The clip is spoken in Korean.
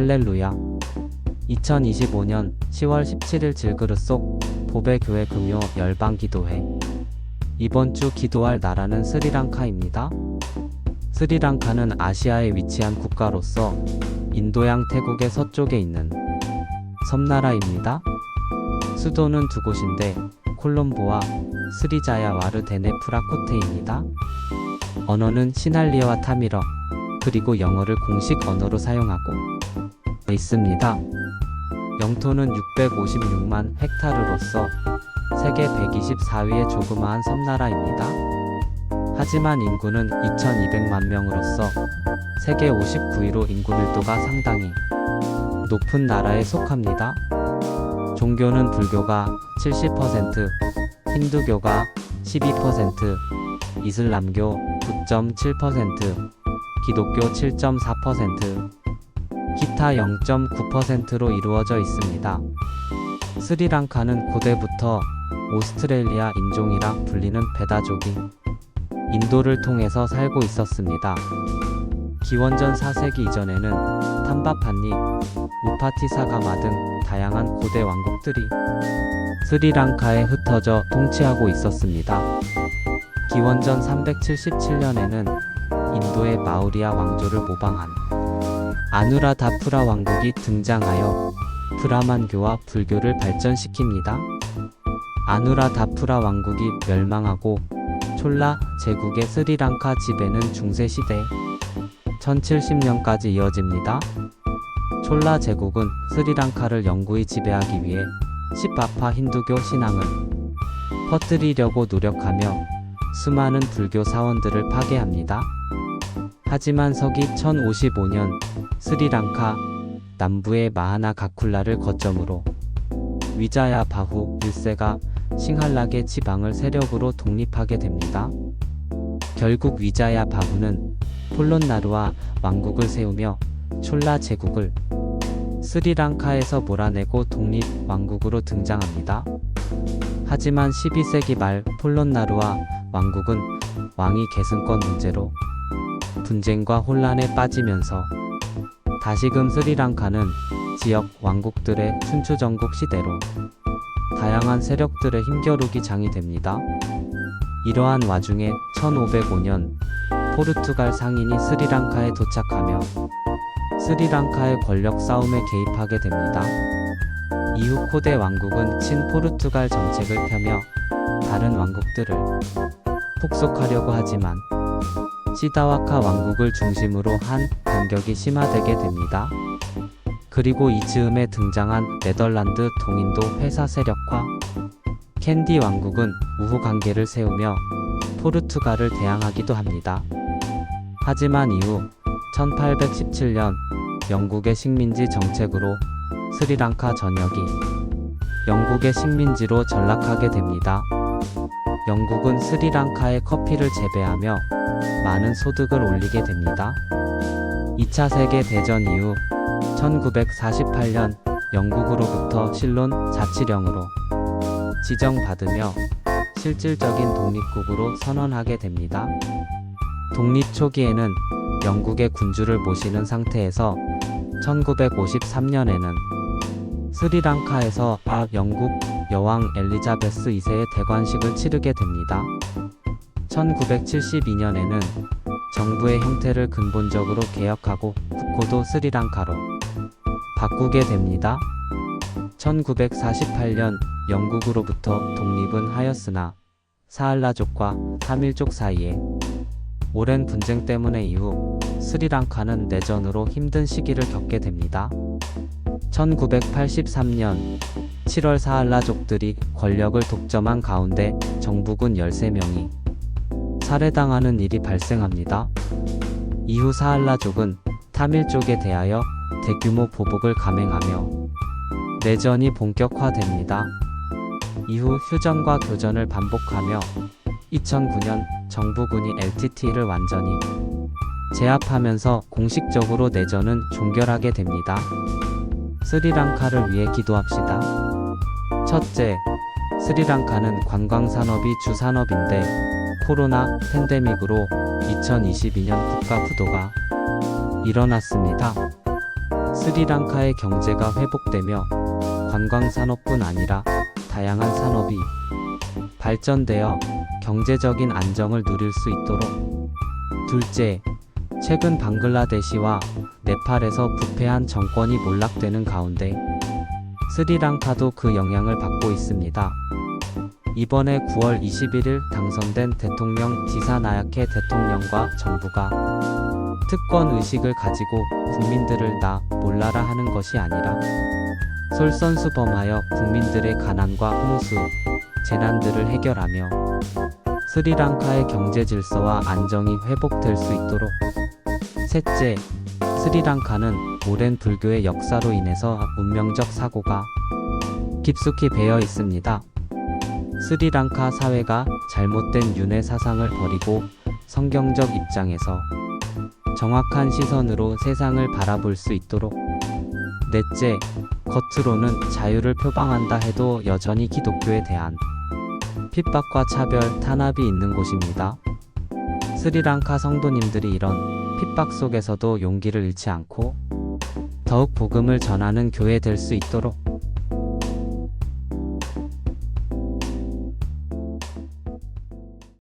할렐루야. 2025년 10월 17일 질그릇 속 보배교회 금요 열방 기도회. 이번 주 기도할 나라는 스리랑카입니다. 스리랑카는 아시아에 위치한 국가로서 인도양 태국의 서쪽에 있는 섬나라입니다. 수도는 두 곳인데 콜롬보와 스리자야 와르데네 프라 코테입니다. 언어는 시날리어와 타미러 그리고 영어를 공식 언어로 사용하고 있습니다. 영토는 656만 헥타르로서 세계 124위의 조그마한 섬나라입니다. 하지만 인구는 2200만 명으로서 세계 59위로 인구 밀도가 상당히 높은 나라에 속합니다. 종교는 불교가 70%, 힌두교가 12%, 이슬람교 9.7%, 기독교 7.4%, 기타 0.9%로 이루어져 있습니다. 스리랑카는 고대부터 오스트레일리아 인종이라 불리는 베다족이 인도를 통해서 살고 있었습니다. 기원전 4세기 이전에는 탐바판니, 우파티사가마 등 다양한 고대 왕국들이 스리랑카에 흩어져 통치하고 있었습니다. 기원전 377년에는 인도의 마우리아 왕조를 모방한 아누라다프라 왕국이 등장하여 브라만교와 불교를 발전시킵니다. 아누라다프라 왕국이 멸망하고 촐라 제국의 스리랑카 지배는 중세시대 1070년까지 이어집니다. 촐라 제국은 스리랑카를 영구히 지배하기 위해 시파파 힌두교 신앙을 퍼뜨리려고 노력하며 수많은 불교 사원들을 파괴합니다. 하지만 서기 1055년 스리랑카 남부의 마하나 가쿨라를 거점으로 위자야 바후 1세가 싱할락의 지방을 세력으로 독립하게 됩니다. 결국 위자야 바후는 폴론나루와 왕국을 세우며 촐라 제국을 스리랑카에서 몰아내고 독립 왕국으로 등장합니다. 하지만 12세기 말 폴론나루와 왕국은 왕위 계승권 문제로 분쟁과 혼란에 빠지면서 다시금 스리랑카는 지역 왕국들의 춘추전국 시대로 다양한 세력들의 힘겨루기 장이 됩니다. 이러한 와중에 1505년 포르투갈 상인이 스리랑카에 도착하며 스리랑카의 권력 싸움에 개입하게 됩니다. 이후 코데 왕국은 친포르투갈 정책을 펴며 다른 왕국들을 폭속하려고 하지만 시다와카 왕국을 중심으로 한 반격이 심화되게 됩니다. 그리고 이 즈음에 등장한 네덜란드 동인도 회사 세력과 캔디 왕국은 우호 관계를 세우며 포르투갈을 대항하기도 합니다. 하지만 이후 1817년 영국의 식민지 정책으로 스리랑카 전역이 영국의 식민지로 전락하게 됩니다. 영국은 스리랑카의 커피를 재배하며 많은 소득을 올리게 됩니다. 2차 세계 대전 이후 1948년 영국으로부터 실론 자치령으로 지정받으며 실질적인 독립국으로 선언하게 됩니다. 독립 초기에는 영국의 군주를 모시는 상태에서 1953년에는 스리랑카에서 아 영국 여왕 엘리자베스 2세의 대관식을 치르게 됩니다. 1972년에는 정부의 형태를 근본적으로 개혁하고 국호도 스리랑카로 바꾸게 됩니다. 1948년 영국으로부터 독립은 하였으나 사할라족과 타밀족 사이에 오랜 분쟁 때문에 이후 스리랑카는 내전으로 힘든 시기를 겪게 됩니다. 1983년 7월 사할라족들이 권력을 독점한 가운데 정부군 13명이 살해당하는 일이 발생합니다. 이후 사할라족은 타밀족에 대하여 대규모 보복을 감행하며 내전이 본격화됩니다. 이후 휴전과 교전을 반복하며 2009년 정부군이 LTT를 완전히 제압하면서 공식적으로 내전은 종결하게 됩니다. 스리랑카를 위해 기도합시다. 첫째, 스리랑카는 관광산업이 주산업인데 코로나 팬데믹으로 2022년 국가 부도가 일어났습니다. 스리랑카의 경제가 회복되며 관광 산업뿐 아니라 다양한 산업이 발전되어 경제적인 안정을 누릴 수 있도록 둘째, 최근 방글라데시와 네팔에서 부패한 정권이 몰락되는 가운데 스리랑카도 그 영향을 받고 있습니다. 이번에 9월 21일 당선된 대통령 디사나야케 대통령과 정부가 특권 의식을 가지고 국민들을 다 몰라라 하는 것이 아니라 솔선수범하여 국민들의 가난과 홍수, 재난들을 해결하며 스리랑카의 경제 질서와 안정이 회복될 수 있도록 셋째, 스리랑카는 오랜 불교의 역사로 인해서 운명적 사고가 깊숙이 배어 있습니다. 스리랑카 사회가 잘못된 윤회 사상을 버리고 성경적 입장에서 정확한 시선으로 세상을 바라볼 수 있도록 넷째, 겉으로는 자유를 표방한다 해도 여전히 기독교에 대한 핍박과 차별, 탄압이 있는 곳입니다. 스리랑카 성도님들이 이런 핍박 속에서도 용기를 잃지 않고 더욱 복음을 전하는 교회 될 수 있도록